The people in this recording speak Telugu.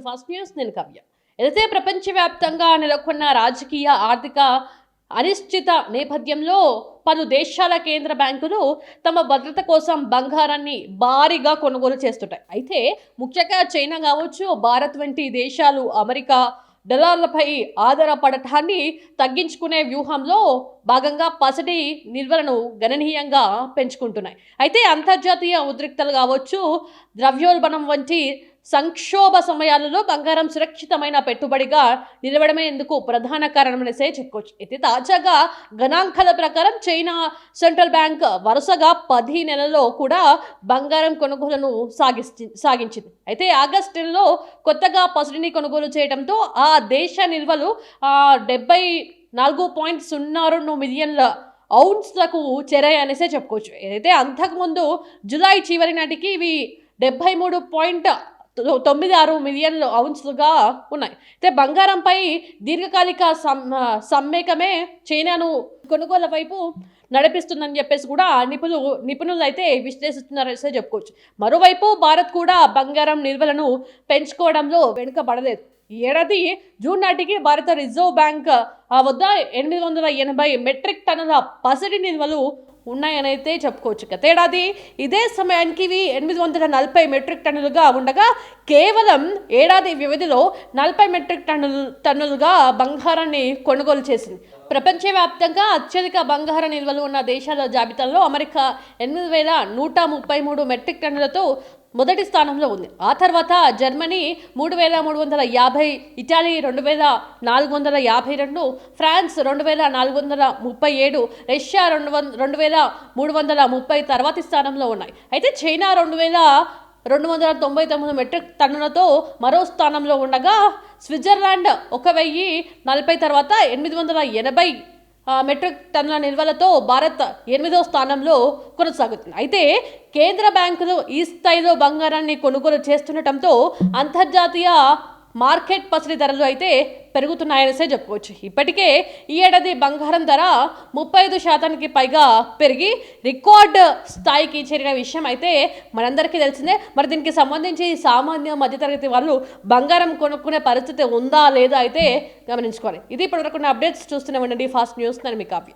ఫస్ట్ న్యూస్ నేను కవ్య. ఏదైతే ప్రపంచవ్యాప్తంగా నెలకొన్న రాజకీయ ఆర్థిక అనిశ్చిత నేపథ్యంలో పలు దేశాల కేంద్ర బ్యాంకులు తమ భద్రత కోసం బంగారాన్ని భారీగా కొనుగోలు చేస్తుంటాయి. అయితే ముఖ్యంగా చైనా కావచ్చు భారత్ వంటి దేశాలు అమెరికా డాలర్లపై ఆధారపడటాన్ని తగ్గించుకునే వ్యూహంలో భాగంగా పసిడి నిల్వలను గణనీయంగా పెంచుకుంటున్నాయి. అయితే అంతర్జాతీయ ఉద్రిక్తలు కావచ్చు ద్రవ్యోల్బణం వంటి సంక్షోభ సమయాలలో బంగారం సురక్షితమైన పెట్టుబడిగా నిలవడమే ఎందుకు ప్రధాన కారణమనేసే చెప్పుకోవచ్చు. అయితే తాజాగా గణాంకాల ప్రకారం చైనా సెంట్రల్ బ్యాంక్ వరుసగా పది నెలల్లో కూడా బంగారం కొనుగోలును సాగిస్తి సాగించింది. అయితే ఆగస్టు నెలలో కొత్తగా పసిడిని కొనుగోలు చేయడంతో ఆ దేశ నిల్వలు డెబ్బై నాలుగు పాయింట్ సున్నా రెండు మిలియన్ల ఔన్స్లకు చేరాయనేసే చెప్పుకోవచ్చు. ఏదైతే అంతకుముందు జులై చివరి నాటికి ఇవి డెబ్బై మూడు పాయింట్ తొమ్మిది ఆరు మిలియన్లు ఔన్స్లుగా ఉన్నాయి. అయితే బంగారంపై దీర్ఘకాలిక సమ్మేకమే చైనాను కొనుగోలు వైపు నడిపిస్తుందని చెప్పేసి కూడా నిపుణులు నిపుణులు అయితే విశ్లేషిస్తున్నారనేసే చెప్పుకోవచ్చు. మరోవైపు భారత్ కూడా బంగారం నిల్వలను పెంచుకోవడంలో వెనుకబడలేదు. ఈ ఏడాది జూన్ నాటికి భారత రిజర్వ్ బ్యాంక్ ఆ వద్ద ఎనిమిది వందల ఎనభై మెట్రిక్ టన్నుల పసిడి నిల్వలు ఉన్నాయనైతే చెప్పుకోవచ్చు గత ఏడాది ఇదే సమయానికి ఇవి ఎనిమిది వందల నలభై మెట్రిక్ టన్నులుగా ఉండగా కేవలం ఏడాది వ్యవధిలో నలభై మెట్రిక్ టన్నులు టన్నులుగా బంగారాన్ని కొనుగోలు చేసింది. ప్రపంచవ్యాప్తంగా అత్యధిక బంగార నిల్వలు ఉన్న దేశాల జాబితాలో అమెరికా ఎనిమిది వేల నూట ముప్పై మూడు మెట్రిక్ టన్నులతో మొదటి స్థానంలో ఉంది. ఆ తర్వాత జర్మనీ మూడు వేల మూడు వందల యాభై ఇటాలీ రెండు వేల నాలుగు వందల యాభై రెండు ఫ్రాన్స్ రెండు వేల నాలుగు వందల ముప్పై ఏడు రష్యా రెండు వంద రెండు వేల మూడు వందల ముప్పై తర్వాతి స్థానంలో ఉన్నాయి. అయితే చైనా రెండు వేల రెండు వందల తొంభై తొమ్మిది మెట్రిక్ టన్నులతో మరో స్థానంలో ఉండగా స్విట్జర్లాండ్ ఒక వెయ్యి నలభై తర్వాత ఎనిమిది వందల ఎనభై మెట్రిక్ టన్నుల నిల్వలతో భారత్ ఎనిమిదో స్థానంలో కొనసాగుతుంది. అయితే కేంద్ర బ్యాంకులు ఈ స్థాయిలో బంగారాన్ని కొనుగోలు చేస్తుండటంతో అంతర్జాతీయ మార్కెట్ పసిడి ధరలు అయితే పెరుగుతున్నాయనేసే చెప్పుకోవచ్చు. ఇప్పటికే ఈ ఏడాది బంగారం ధర ముప్పై ఐదు శాతానికి పైగా పెరిగి రికార్డ్ స్థాయికి చేరిన విషయం అయితే మనందరికీ తెలిసిందే. మరి దీనికి సంబంధించి సామాన్య మధ్యతరగతి వాళ్ళు బంగారం కొనుక్కునే పరిస్థితి ఉందా లేదా అయితే గమనించుకోవాలి. ఇది ఇప్పటివరకు అప్డేట్స్ చూస్తూనే ఉండండి. ఫాస్ట్ న్యూస్ నేను మీ కాపీ